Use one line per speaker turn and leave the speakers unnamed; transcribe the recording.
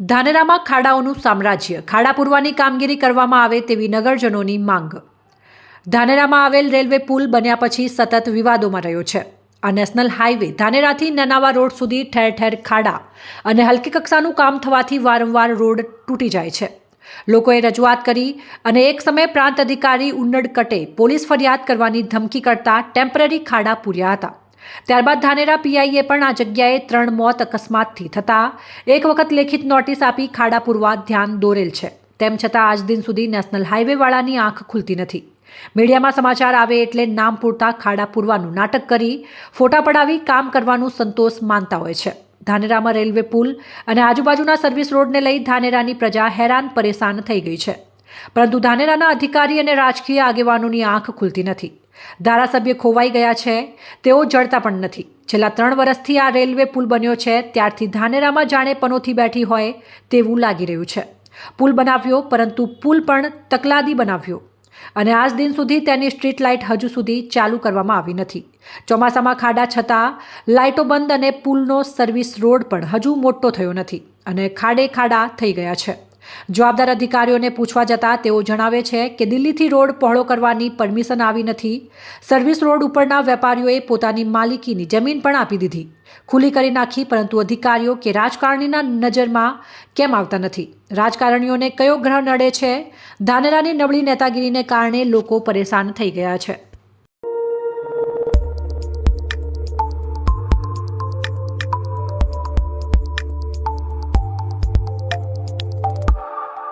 ધાનેરામાં ખાડાઓનું સામ્રાજ્ય, ખાડા પૂરવાની કામગીરી કરવામાં આવે તેવી નગરજનોની માંગ. ધાનેરામાં આવેલ રેલવે પુલ બન્યા પછી સતત વિવાદોમાં રહ્યો છે. આ નેશનલ હાઈવે ધાનેરાથી નનાવા રોડ સુધી ઠેર ઠેર ખાડા અને હલકી કક્ષાનું કામ થવાથી વારંવાર રોડ તૂટી જાય છે. લોકોએ રજૂઆત કરી અને એક સમયે પ્રાંત અધિકારી ઉન્નડ કટે પોલીસ ફરિયાદ કરવાની ધમકી કરતા ટેમ્પરરી ખાડા પૂર્યા હતા. ત્યારબાદ ધાનેરા પીઆઈએ પણ આ જગ્યાએ ત્રણ મોત અકસ્માતથી થતાં. એક વખત લેખિત નોટિસ આપી ખાડા પૂરવા ધ્યાન દોરેલ છે. તેમ છતાં આજ દિન સુધી નેશનલ હાઈવેવાળાની આંખ ખુલતી નથી. મીડિયામાં સમાચાર આવે એટલે નામ પૂરતા ખાડા પૂરવાનું નાટક કરી, ફોટા પડાવી કામ કરવાનું સંતોષ માનતા હોય છે. ધાનેરામાં રેલવે પુલ અને આજુબાજુના સર્વિસ રોડને લઈ ધાનેરાની પ્રજા હેરાન પરેશાન થઈ ગઈ છે. પરંતુ ધાનેરાના અધિકારી અને રાજકીય આગેવાનોની આંખ ખુલતી નથી. ધારાસભ્ય ખોવાઈ ગયા છે. તેઓ જડતા પણ નથી. છેલ્લા ત્રણ વર્ષથી આ રેલવે પુલ બન્યો છે. ત્યારથી ધાનેરામાં જાણે પનોથી બેઠી હોય તેવું લાગી રહ્યું છે. પુલ બનાવ્યો, પરંતુ પુલ પણ તકલાદી બનાવ્યો. અને આજ દિન સુધી તેની સ્ટ્રીટ લાઇટ હજુ સુધી ચાલુ કરવામાં આવી નથી. ચોમાસામાં ખાડા છતાં લાઇટો બંધ અને પુલનો સર્વિસ રોડ પણ હજુ મોટો થયો નથી અને ખાડે ખાડા થઈ ગયા છે. જવાબદાર અધિકારીઓને પૂછવા જતાં તેઓ જણાવે છે કે દિલ્હીથી રોડ પહોળો કરવાની પરમિશન આવી નથી. સર્વિસ રોડ ઉપરના વેપારીઓએ પોતાની માલિકીની જમીન પણ આપી દીધી. ખુલ્લી કરી નાખી, પરંતુ અધિકારીઓ કે રાજકારણીના નજરમાં કેમ આવતા નથી? રાજકારણીઓને કયો ગ્રહ નડે છે? ધાનેરાની નબળી નેતાગીરીને કારણે લોકો પરેશાન થઈ ગયા છે.